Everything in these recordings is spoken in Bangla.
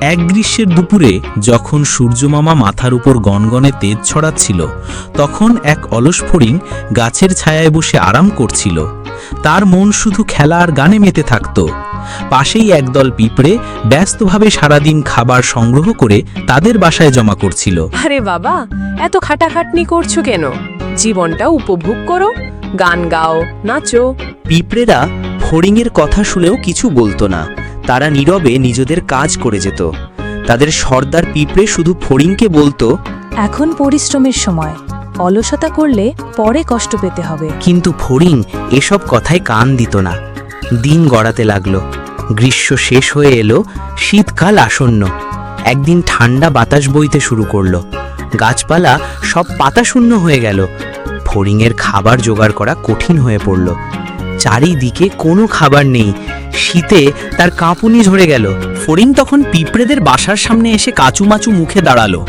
এক গ্রীষ্মের দুপুরে যখন সূর্যমামা মাথার উপর গনগনে তেজ ছড়াচ্ছিল তখন এক অলস ফড়িং গাছের ছায়ায় বসে আরাম করছিল। তার মন শুধু খেলা আর গানে মেতে থাকত। পাশেই একদল পিঁপড়ে ব্যস্তভাবে সারাদিন খাবার সংগ্রহ করে তাদের বাসায় জমা করছিল। আরে বাবা এত খাটাখাটনি করছ কেন? জীবনটা উপভোগ করো গান গাও নাচো। পিঁপড়েরা ফড়িংয়ের কথা শুনেও কিছু বলতো না। তারা নীরবে নিজেদের কাজ করে যেত। তাদের সর্দার পিঁপড়ে শুধু ফড়িংকে বলতো এখন পরিশ্রমের সময়। অলসতা করলে পরে কষ্ট পেতে হবে। কিন্তু ফড়িং এসব কথায় কান দিত না। দিন গড়াতে লাগল। গ্রীষ্ম শেষ হয়ে এলো শীতকাল আসন্ন। একদিন ঠান্ডা বাতাস বইতে শুরু করল। গাছপালা সব পাতা শূন্য হয়ে গেল। ফড়িংয়ের খাবার জোগাড় করা কঠিন হয়ে পড়ল। চারিদিকে কোনো খাবার নেই। শীতে তার কাঁপুনি ঝরে গেল। ফড়িং তখন পিঁপড়েদের বাসার সামনে এসে কাচুমাচু মুখে দাঁড়াল।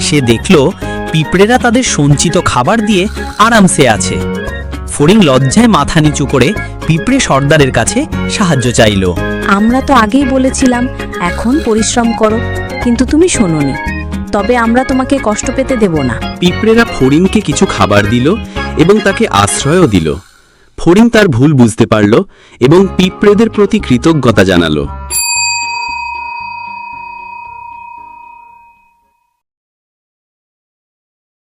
সে দেখল পিঁপড়েরা তাদের সঞ্চিত খাবার দিয়ে আরামসে আছে। ফড়িং লজ্জায় মাথা নিচু করে পিঁপড়ে সর্দারের কাছে সাহায্য চাইল। আমরা তো আগেই বলেছিলাম এখন পরিশ্রম করো কিন্তু তুমি শোনোনি। তবে আমরা তোমাকে কষ্ট পেতে দেব না। পিঁপড়েরা ফড়িংকে কিছু খাবার দিল এবং তাকে আশ্রয়ও দিল। ফড়িং তার ভুল বুঝতে পারল এবং পিঁপড়েদের প্রতি কৃতজ্ঞতা জানালো।